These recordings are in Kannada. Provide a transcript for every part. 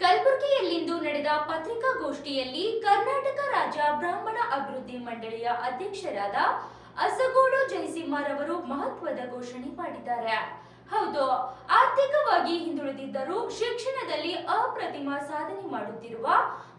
ಕಲಬುರಗಿಯಲ್ಲಿಂದು ನಡೆದ ಪತ್ರಿಕಾಗೋಷ್ಠಿಯಲ್ಲಿ ಕರ್ನಾಟಕ ರಾಜ್ಯ ಬ್ರಾಹ್ಮಣ ಅಭಿವೃದ್ಧಿ ಮಂಡಳಿಯ ಅಧ್ಯಕ್ಷರಾದ ಅಸಗೋಡು ಜಯಸಿಂಹರವರು ಮಹತ್ವದ ಘೋಷಣೆ ಮಾಡಿದ್ದಾರೆ. ಹೌದು, ಆರ್ಥಿಕವಾಗಿ ಹಿಂದುಳಿದಿದ್ದರೂ ಶಿಕ್ಷಣದಲ್ಲಿ ಅಪ್ರತಿಮ ಸಾಧನೆ ಮಾಡುತ್ತಿರುವ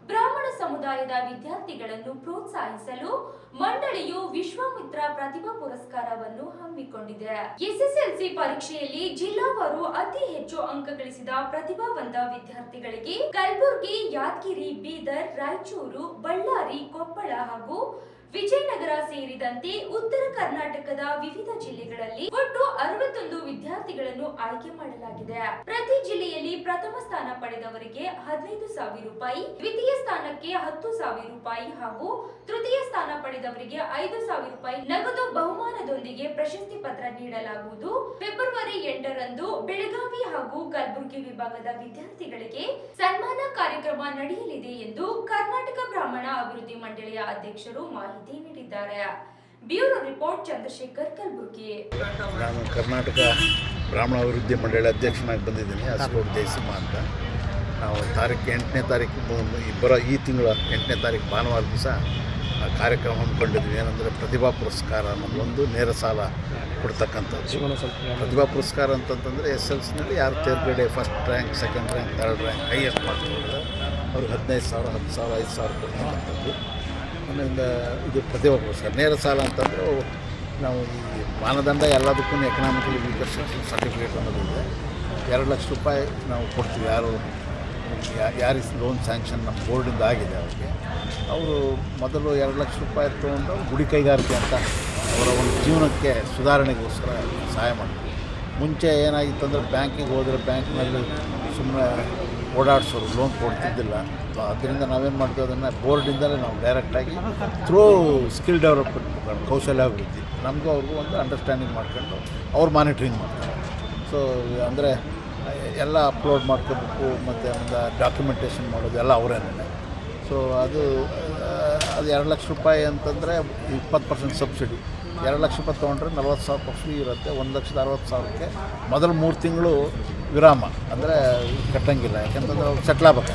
ಬ್ರಾಹ್ಮಣ ಸಮುದಾಯದ ವಿದ್ಯಾರ್ಥಿಗಳನ್ನು ಪ್ರೋತ್ಸಾಹಿಸಲು ಮಂಡಳಿಯು ವಿಶ್ವಾಮಿತ್ರ ಪ್ರತಿಭಾ ಪುರಸ್ಕಾರವನ್ನು ಹಮ್ಮಿಕೊಂಡಿದೆ. ಎಸ್ಎಸ್ಎಲ್ಸಿ ಪರೀಕ್ಷೆಯಲ್ಲಿ ಜಿಲ್ಲಾವಾರು ಅತಿ ಹೆಚ್ಚು ಅಂಕ ಗಳಿಸಿದ ಪ್ರತಿಭಾವಂತ ವಿದ್ಯಾರ್ಥಿಗಳಿಗೆ ಕಲಬುರಗಿ, ಯಾದಗಿರಿ, ಬೀದರ್, ರಾಯಚೂರು, ಬಳ್ಳಾರಿ, ಕೊಪ್ಪಳ ಹಾಗೂ ವಿಜಯನಗರ ಸೇರಿದಂತೆ ಉತ್ತರ ಕರ್ನಾಟಕದ ವಿವಿಧ ಜಿಲ್ಲೆಗಳಲ್ಲಿ ಒಟ್ಟು ಅರವತ್ತೊಂದು ವಿದ್ಯಾರ್ಥಿಗಳನ್ನು ಆಯ್ಕೆ ಮಾಡಲಾಗಿದೆ. ಪ್ರತಿ ಜಿಲ್ಲೆಯಲ್ಲಿ ಪ್ರಥಮ ಸ್ಥಾನ ಪಡೆದವರಿಗೆ ಹದಿನೈದು ಸಾವಿರ ರೂಪಾಯಿ, ದ್ವಿತೀಯ ಸ್ಥಾನಕ್ಕೆ ಹತ್ತು ಸಾವಿರ ರೂಪಾಯಿ ಹಾಗೂ ತೃತೀಯ ಸ್ಥಾನ ಪಡೆದವರಿಗೆ ಐದು ಸಾವಿರ ರೂಪಾಯಿ ನಗದು ಬಹುಮಾನದೊಂದಿಗೆ ಪ್ರಶಸ್ತಿ ಪತ್ರ ನೀಡಲಾಗುವುದು. ಫೆಬ್ರವರಿ ಎಂಟರಂದು ಬೆಳಗಾವಿ ಹಾಗೂ ಕಲಬುರಗಿ ವಿಭಾಗದ ವಿದ್ಯಾರ್ಥಿಗಳಿಗೆ ಸನ್ಮಾನ ಕಾರ್ಯಕ್ರಮ ನಡೆಯಲಿದೆ ಎಂದು ಕರ್ನಾಟಕ ಬ್ರಾಹ್ಮಣ ಅಭಿವೃದ್ಧಿ ಮಂಡಳಿಯ ಅಧ್ಯಕ್ಷರು ಮಾಹಿತಿ ನೀಡಿದ್ದಾರೆ. Bureau report, Chandrashekhar, Kalaburagi. Karnataka ಬ್ರಾಹ್ಮಣ ಅಭಿವೃದ್ಧಿ ಮಂಡಳಿ ಅಧ್ಯಕ್ಷನಾಗಿ ಬಂದಿದ್ದೀನಿ. ಅಸ್ಕೋಟ್ ಜಯಸಿಂಹ ಅಂತ. ನಾವು ತಾರೀಕು ಎಂಟನೇ ತಾರೀಕು ಇಬ್ಬರ ಈ ಬರೋ ಈ ತಿಂಗಳ ಎಂಟನೇ ತಾರೀಕು ಭಾನುವಾರ ದಿವಸ ಕಾರ್ಯಕ್ರಮ ಹಮ್ಮಿಕೊಂಡಿದ್ವಿ ಏನಂದರೆ ಪ್ರತಿಭಾ ಪುರಸ್ಕಾರ ಅನ್ನೋದು ಒಂದು ನೇರ ಸಾಲ ಕೊಡ್ತಕ್ಕಂಥದ್ದು. ಪ್ರತಿಭಾ ಪುರಸ್ಕಾರ ಅಂತಂತಂದರೆ ಎಸ್ ಎಲ್ ಸಿನಲ್ಲಿ ಯಾರು ತೇರ್ಗಡೆ first rank second rank third rank highest ಮಾಡ್ಕೊಂಡಿದ್ದಾರೆ ಅವ್ರಿಗೆ ಹದಿನೈದು ಸಾವಿರ ಹತ್ತು ಸಾವಿರ ಐದು ಸಾವಿರ ಕೊಡ್ತಕ್ಕಂಥದ್ದು. ಆಮೇಲೆ ಇದು ಪ್ರತಿಭಾ ಪುರಸ್ಕಾರ. ನೇರ ಸಾಲ ಅಂತಂದರೆ ನಾವು ಈ ಮಾನದಂಡ ಎಲ್ಲದಕ್ಕೂ ಎಕನಾಮಿಕಲಿ ವೀಕರ್ ಸರ್ಟಿಫಿಕೇಟ್ ಅನ್ನೋದಿದೆ ಎರಡು ಲಕ್ಷ ರೂಪಾಯಿ ನಾವು ಕೊಡ್ತೀವಿ ಯಾರು ಯಾ- ಯಾರಿಗೆ ಲೋನ್ ಸ್ಯಾಂಕ್ಷನ್ ನಮ್ಮ ಬೋರ್ಡಿಂದ ಆಗಿದೆ ಅವರಿಗೆ. ಅವರು ಮೊದಲು ಎರಡು ಲಕ್ಷ ರೂಪಾಯಿ ತೊಗೊಂಡು ಗುಡಿ ಕೈಗಾರಿಕೆ ಅಂತ ಅವರ ಒಂದು ಜೀವನಕ್ಕೆ ಸುಧಾರಣೆಗೋಸ್ಕರ ಸಹಾಯ ಮಾಡ್ತೀವಿ ಮುಂಚೆ ಏನಾಗಿತ್ತು ಅಂದರೆ ಬ್ಯಾಂಕಿಗೆ ಹೋದರೆ ಬ್ಯಾಂಕ್ನಲ್ಲಿ ಸುಮ್ಮನೆ ಓಡಾಡಿಸೋರು ಲೋನ್ ಕೊಡ್ತಿದ್ದಿಲ್ಲ. ಅದರಿಂದ ನಾವೇನು ಮಾಡ್ತೀವಿ ಅದನ್ನು ಬೋರ್ಡಿಂದಲೇ ನಾವು ಡೈರೆಕ್ಟಾಗಿ ಥ್ರೂ ಸ್ಕಿಲ್ ಡೆವಲಪ್ಮೆಂಟ್ ಕೌಶಲ್ಯ ಅಭಿವೃದ್ಧಿ. ನಮಗೂ ಅವ್ರಿಗೂ ಒಂದು ಅಂಡರ್ಸ್ಟ್ಯಾಂಡಿಂಗ್ ಮಾಡ್ಕೊಂಡು ಅವ್ರು ಮಾನಿಟ್ರಿಂಗ್ ಮಾಡ್ತಾರೆ. ಸೊ ಅಂದರೆ ಎಲ್ಲ ಅಪ್ಲೋಡ್ ಮಾಡ್ಕೋಬೇಕು, ಮತ್ತು ಒಂದು ಡಾಕ್ಯುಮೆಂಟೇಷನ್ ಮಾಡೋದು ಎಲ್ಲ ಅವರೇನೆ. ಸೊ ಅದು ಅದು ಎರಡು ಲಕ್ಷ ರೂಪಾಯಿ ಅಂತಂದರೆ ಇಪ್ಪತ್ತು ಪರ್ಸೆಂಟ್ ಸಬ್ಸಿಡಿ ಎರಡು ಲಕ್ಷ ರೂಪಾಯಿ ತೊಗೊಂಡ್ರೆ ನಲ್ವತ್ತು ಸಾವಿರ ಫ್ರೀ ಇರುತ್ತೆ, ಒಂದು ಲಕ್ಷದ ಅರವತ್ತು ಸಾವಿರಕ್ಕೆ ಮೊದಲು ಮೂರು ತಿಂಗಳು ವಿರಾಮ. ಅಂದರೆ ಕಟ್ಟಂಗಿಲ್ಲ, ಯಾಕೆಂತಂದ್ರೆ ಅವ್ರು ಸೆಟ್ಲ್ ಆಗ್ಬೇಕು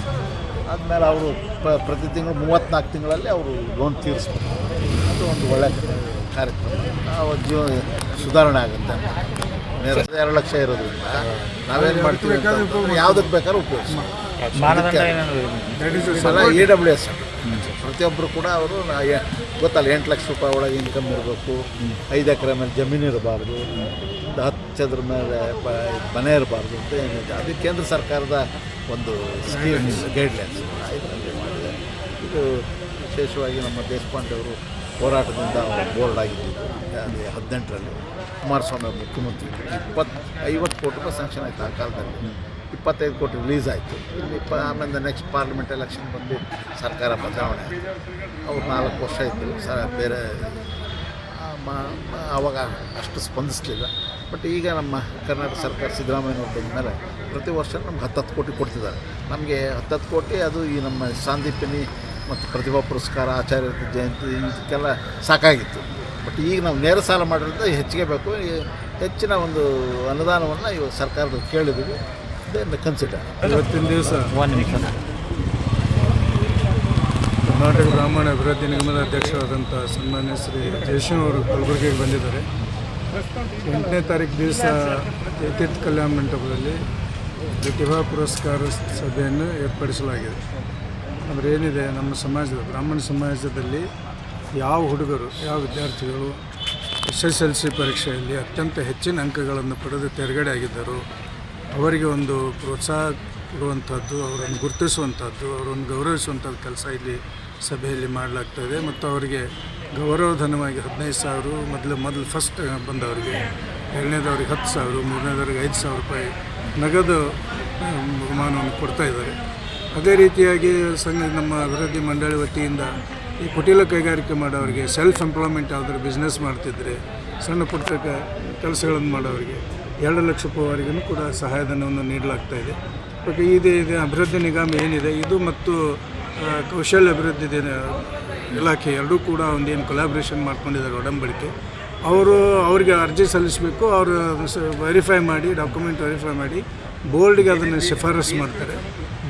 ಆದಮೇಲೆ ಅವರು ಪ್ರತಿ ತಿಂಗಳು ಮೂವತ್ತ್ನಾಲ್ಕು ತಿಂಗಳಲ್ಲಿ ಅವರು ಲೋನ್ ತೀರಿಸ್ಬೇಕು. ಅದು ಒಂದು ಒಳ್ಳೆಯ ಕಾರ್ಯಕ್ರಮ. ಜೀವನ ಸುಧಾರಣೆ ಆಗುತ್ತೆ ಎರಡು ಲಕ್ಷ ಇರೋದ್ರಿಂದ ನಾವೇನು ಮಾಡ್ತೀವಿ ಅಂತಂದ್ರೆ ಯಾವುದಕ್ಕೆ ಬೇಕಾದ್ರೂ ಉಪಯೋಗಿಸ್ತೀವಿ ಮಾನದಂಡ ಅಲ್ಲ ಇ ಡಬ್ಲ್ಯೂ ಎಸ್ ಪ್ರತಿಯೊಬ್ಬರು ಕೂಡ ಅವರು ಗೊತ್ತಲ್ಲ ಎಂಟು ಲಕ್ಷ ರೂಪಾಯಿ ಒಳಗೆ ಇನ್ಕಮ್ ಇರಬೇಕು ಐದು ಎಕರೆ ಮೇಲೆ ಜಮೀನು ಇರಬಾರ್ದು ಹತ್ತು ಚದ್ರ ಮೇಲೆ ಮನೆ ಇರಬಾರ್ದು ಅಂತ ಏನಿದೆ ಅದು ಕೇಂದ್ರ ಸರ್ಕಾರದ ಒಂದು ಸ್ಕೀಮ್ ಗೈಡ್ಲೈನ್ಸ್ ಇದರಲ್ಲಿ ಮಾಡಿದೆ ಇದು ವಿಶೇಷವಾಗಿ ನಮ್ಮ ದೇಶಪಾಂಡೆ ಅವರು ಹೋರಾಟದಿಂದ ಬೋರ್ಡ್ ಆಗಿದ್ದು ಅದೇ ಹದಿನೆಂಟರಲ್ಲಿ ಕುಮಾರಸ್ವಾಮಿ ಅವರು ಮುಖ್ಯಮಂತ್ರಿ. ಇಪ್ಪತ್ತು ಐವತ್ತು ಕೋಟಿ ರೂಪಾಯಿ ಸ್ಯಾಂಕ್ಷನ್ ಆಯಿತು ಆ ಕಾಲದಲ್ಲಿ. ಇಪ್ಪತ್ತೈದು ಕೋಟಿ ರಿಲೀಸ್ ಆಯಿತು. ಇಪ್ಪ ಆಮೇಲೆ ನೆಕ್ಸ್ಟ್ ಪಾರ್ಲಿಮೆಂಟ್ ಎಲೆಕ್ಷನ್ ಬಂದು ಸರ್ಕಾರ ಬದಲಾವಣೆ ಆಯಿತು. ಅವ್ರು ನಾಲ್ಕು ವರ್ಷ ಇದ್ದರು ಸ ಬೇರೆ ಆವಾಗ ಅಷ್ಟು ಸ್ಪಂದಿಸಲಿಲ್ಲ. ಬಟ್ ಈಗ ನಮ್ಮ ಕರ್ನಾಟಕ ಸರ್ಕಾರ ಸಿದ್ದರಾಮಯ್ಯನವ್ರು ಬಂದ ಮೇಲೆ ಪ್ರತಿ ವರ್ಷ ನಮ್ಗೆ ಹತ್ತತ್ತು ಕೋಟಿ ಕೊಡ್ತಿದ್ದಾರೆ. ನಮಗೆ ಹತ್ತತ್ತು ಕೋಟಿ ಅದು ಈ ನಮ್ಮ ಸಾಂದೀಪಿನಿ ಮತ್ತು ಪ್ರತಿಭಾ ಪುರಸ್ಕಾರ ಆಚಾರ್ಯ ಜಯಂತಿ ಇದಕ್ಕೆಲ್ಲ ಸಾಕಾಗಿತ್ತು. ಬಟ್ ಈಗ ನಾವು ನೇರ ಸಾಲ ಮಾಡಿರೋದ್ರಿಂದ ಹೆಚ್ಚಿಗೆ ಬೇಕು. ಈ ಹೆಚ್ಚಿನ ಒಂದು ಅನುದಾನವನ್ನು ಇವಾಗ ಸರ್ಕಾರದ ಕೇಳಿದ್ದೀವಿ. ಇದನ್ನು ಕನ್ಸಿಡರ್ ಇವತ್ತಿನ ದಿವಸ ಕರ್ನಾಟಕ ಬ್ರಾಹ್ಮಣ ಅಭಿವೃದ್ಧಿ ನಿಗಮದ ಅಧ್ಯಕ್ಷರಾದಂಥ ಸನ್ಮಾನ್ಯ ಶ್ರೀ ಜಯಶಂಕರ್ ಅವರು ಕಲಬುರಗಿಗೆ ಬಂದಿದ್ದಾರೆ. ಎಂಟನೇ ತಾರೀಕು ದಿವಸ ಯತೀರ್ಥ ಕಲ್ಯಾಣ ಮಂಟಪದಲ್ಲಿ ಪ್ರತಿಭಾ ಪುರಸ್ಕಾರ ಸಭೆಯನ್ನು ಏರ್ಪಡಿಸಲಾಗಿದೆ. ಅಂದರೆ ಏನಿದೆ ನಮ್ಮ ಸಮಾಜದ, ಬ್ರಾಹ್ಮಣ ಸಮಾಜದಲ್ಲಿ ಯಾವ ಹುಡುಗರು, ಯಾವ ವಿದ್ಯಾರ್ಥಿಗಳು ಎಸ್ ಎಸ್ ಎಲ್ ಸಿ ಪರೀಕ್ಷೆಯಲ್ಲಿ ಅತ್ಯಂತ ಹೆಚ್ಚಿನ ಅಂಕಗಳನ್ನು ಪಡೆದು ತೆರಗಡೆ ಆಗಿದ್ದರು, ಅವರಿಗೆ ಒಂದು ಪ್ರೋತ್ಸಾಹ ಕೊಡುವಂಥದ್ದು, ಅವರನ್ನು ಗುರುತಿಸುವಂಥದ್ದು, ಅವರನ್ನು ಗೌರವಿಸುವಂಥದ್ದು ಕೆಲಸ ಇಲ್ಲಿ ಸಭೆಯಲ್ಲಿ ಮಾಡಲಾಗ್ತದೆ ಮತ್ತು ಅವರಿಗೆ ಗೌರವಧನವಾಗಿ ಹದಿನೈದು ಸಾವಿರ, ಮೊದಲು ಮೊದಲು ಫಸ್ಟ್ ಬಂದವರಿಗೆ, ಎರಡನೇದವ್ರಿಗೆ ಹತ್ತು ಸಾವಿರ, ಮೂರನೇದವ್ರಿಗೆ ಐದು ಸಾವಿರ ರೂಪಾಯಿ ನಗದು ಬಹುಮಾನವನ್ನು ಕೊಡ್ತಾ ಇದ್ದಾರೆ. ಅದೇ ರೀತಿಯಾಗಿ ಸಂಘ ನಮ್ಮ ಅಭಿವೃದ್ಧಿ ಮಂಡಳಿ ವತಿಯಿಂದ ಈ ಕುಟೀಲ ಕೈಗಾರಿಕೆ ಮಾಡೋರಿಗೆ ಸೆಲ್ಫ್ ಎಂಪ್ಲಾಯ್ಮೆಂಟ್ ಯಾವ್ದಾದ್ರು ಬಿಸ್ನೆಸ್ ಮಾಡ್ತಿದ್ರೆ ಸಣ್ಣ ಪುಟ್ಟ ಕೆಲಸಗಳನ್ನು ಮಾಡೋರಿಗೆ ಎರಡು ಲಕ್ಷ ರೂಪಾಯಿವರೆಗೂ ಕೂಡ ಸಹಾಯಧನವನ್ನು ನೀಡಲಾಗ್ತಾ ಇದೆ. ಬಟ್ ಇದೆ ಇದೆ ಅಭಿವೃದ್ಧಿ ನಿಗಮ ಏನಿದೆ, ಇದು ಮತ್ತು ಕೌಶಲ್ಯ ಅಭಿವೃದ್ಧಿ ಇಲಾಖೆ ಎರಡೂ ಕೂಡ ಒಂದೇನು ಕೊಲಾಬ್ರೇಷನ್ ಮಾಡ್ಕೊಂಡಿದ್ದಾರೆ ಒಡಂಬಡಿಕೆ. ಅವರು ಅವರಿಗೆ ಅರ್ಜಿ ಸಲ್ಲಿಸಬೇಕು, ಅವರು ವೆರಿಫೈ ಮಾಡಿ ಡಾಕ್ಯುಮೆಂಟ್ ವೆರಿಫೈ ಮಾಡಿ ಬೋರ್ಡ್ಗೆ ಅದನ್ನು ಶಿಫಾರಸು ಮಾಡ್ತಾರೆ.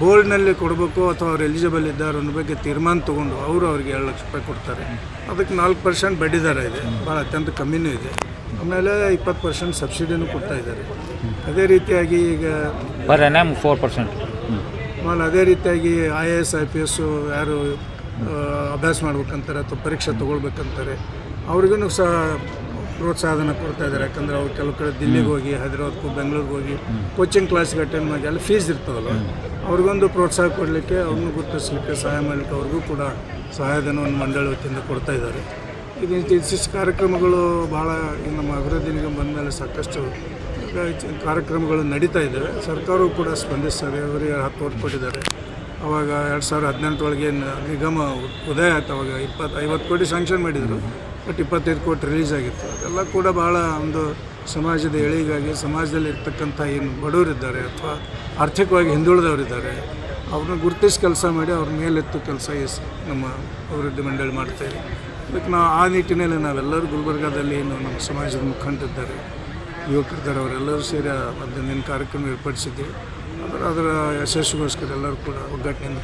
ಬೋರ್ಡ್ನಲ್ಲಿ ಕೊಡಬೇಕು ಅಥವಾ ಅವ್ರು ಎಲಿಜಿಬಲ್ ಇದ್ದಾರೆ ಅನ್ನೋ ಬಗ್ಗೆ ತೀರ್ಮಾನ ತೊಗೊಂಡು ಅವರು ಅವ್ರಿಗೆ ಎರಡು ಲಕ್ಷ ರೂಪಾಯಿ ಕೊಡ್ತಾರೆ. ಅದಕ್ಕೆ ನಾಲ್ಕು ಪರ್ಸೆಂಟ್ ಬಡ್ಡಿ ದರ ಇದೆ. ಭಾಳ ಅತ್ಯಂತ ಕಮ್ಮಿನೂ ಇದೆ. ಆಮೇಲೆ ಇಪ್ಪತ್ತು ಪರ್ಸೆಂಟ್ ಸಬ್ಸಿಡಿನೂ ಕೊಡ್ತಾ ಇದ್ದಾರೆ. ಅದೇ ರೀತಿಯಾಗಿ ಈಗ ಫೋರ್ ಪರ್ಸೆಂಟ್ ಆಮೇಲೆ ಅದೇ ರೀತಿಯಾಗಿ I A S I P S ಯಾರು ಅಭ್ಯಾಸ ಮಾಡ್ಬೇಕಂತಾರೆ ಅಥವಾ ಪರೀಕ್ಷೆ ತೊಗೊಳ್ಬೇಕಂತಾರೆ. ಅವ್ರಿಗೂ ಸಹ ಪ್ರೋತ್ಸಾಹನ ಕೊಡ್ತಾ ಇದ್ದಾರೆ. ಯಾಕಂದ್ರೆ ಅವ್ರು ಕೆಲವು ಕಡೆ ದಿಲ್ಲಿಗೆ ಹೋಗಿ ಹೈದರಾಬಾದ್ಗೂ ಬೆಂಗಳೂರಿಗೆ ಹೋಗಿ ಕೋಚಿಂಗ್ ಕ್ಲಾಸ್ಗೆ ಅಟೆಂಡ್ ಮಾಡಿ ಅಲ್ಲಿ ಫೀಸ್ ಇರ್ತದಲ್ಲ ಅವ್ರಿಗೊಂದು ಪ್ರೋತ್ಸಾಹ ಕೊಡಲಿಕ್ಕೆ ಅವ್ರನ್ನೂ ಗುರುತಿಸ್ಲಿಕ್ಕೆ ಸಹಾಯ ಮಾಡಲಿಕ್ಕೆ ಅವ್ರಿಗೂ ಕೂಡ ಸಹಾಯಧನವನ್ನು ಮಂಡಳಿ ವತಿಯಿಂದ ಕೊಡ್ತಾ ಇದ್ದಾರೆ. ಇದು ಇತ್ತೀಚಿನ ಕಾರ್ಯಕ್ರಮಗಳು ಭಾಳ ನಮ್ಮ ಅಭಿವೃದ್ಧಿ ನಿಗಮ ಬಂದ ಮೇಲೆ ಸಾಕಷ್ಟು ಕಾರ್ಯಕ್ರಮಗಳು ನಡೀತಾ ಇದ್ದಾವೆ. ಸರ್ಕಾರವು ಕೂಡ ಸ್ಪಂದಿಸ್ತದೆ ಅವರಿಗೆ ಹತ್ತು ವರ್ಷ ಕೊಟ್ಟಿದ್ದಾರೆ. ಅವಾಗ ಎರಡು ಸಾವಿರದ ಹದಿನೆಂಟರೊಳಗೆ ನಿಗಮ ಉದಯ ಆಯ್ತು ಅವಾಗ ಇಪ್ಪತ್ತು ಐವತ್ತು ಕೋಟಿ ಸ್ಯಾಂಕ್ಷನ್ ಮಾಡಿದರು. ಬಟ್ ಇಪ್ಪತ್ತೈದು ಕೋಟಿ ರಿಲೀಸ್ ಆಗಿತ್ತು. ಅದೆಲ್ಲ ಕೂಡ ಭಾಳ ಒಂದು ಸಮಾಜದ ಎಳಿಗಾಗಿ, ಸಮಾಜದಲ್ಲಿ ಇರ್ತಕ್ಕಂಥ ಏನು ಬಡವರಿದ್ದಾರೆ ಅಥವಾ ಆರ್ಥಿಕವಾಗಿ ಹಿಂದುಳಿದವರಿದ್ದಾರೆ, ಅವ್ರನ್ನ ಗುರುತಿಸಿ ಕೆಲಸ ಮಾಡಿ ಅವ್ರ ಮೇಲೆತ್ತು ಕೆಲಸ ಎಸ್ ನಮ್ಮ ಅಭಿವೃದ್ಧಿ ಮಂಡಳಿ ಮಾಡ್ತೇವೆ ಅದಕ್ಕೆ ನಾವು ಆ ನಿಟ್ಟಿನಲ್ಲಿ ನಾವೆಲ್ಲರೂ ಗುಲ್ಬರ್ಗಾದಲ್ಲಿ ಏನು ನಮ್ಮ ಸಮಾಜದ ಮುಖಂಡಿದ್ದಾರೆ ಯುವಕರಿದ್ದಾರೆ, ಅವರೆಲ್ಲರೂ ಸೇರಿ ಒಂದು ಕಾರ್ಯಕ್ರಮ ಏರ್ಪಡಿಸಿದ್ದೀವಿ ಅದರ ಅದರ ಯಶಸ್ವಿಗೋಸ್ಕರ ಎಲ್ಲರೂ ಕೂಡ ಒಗ್ಗಟ್ಟಿನಿಂದ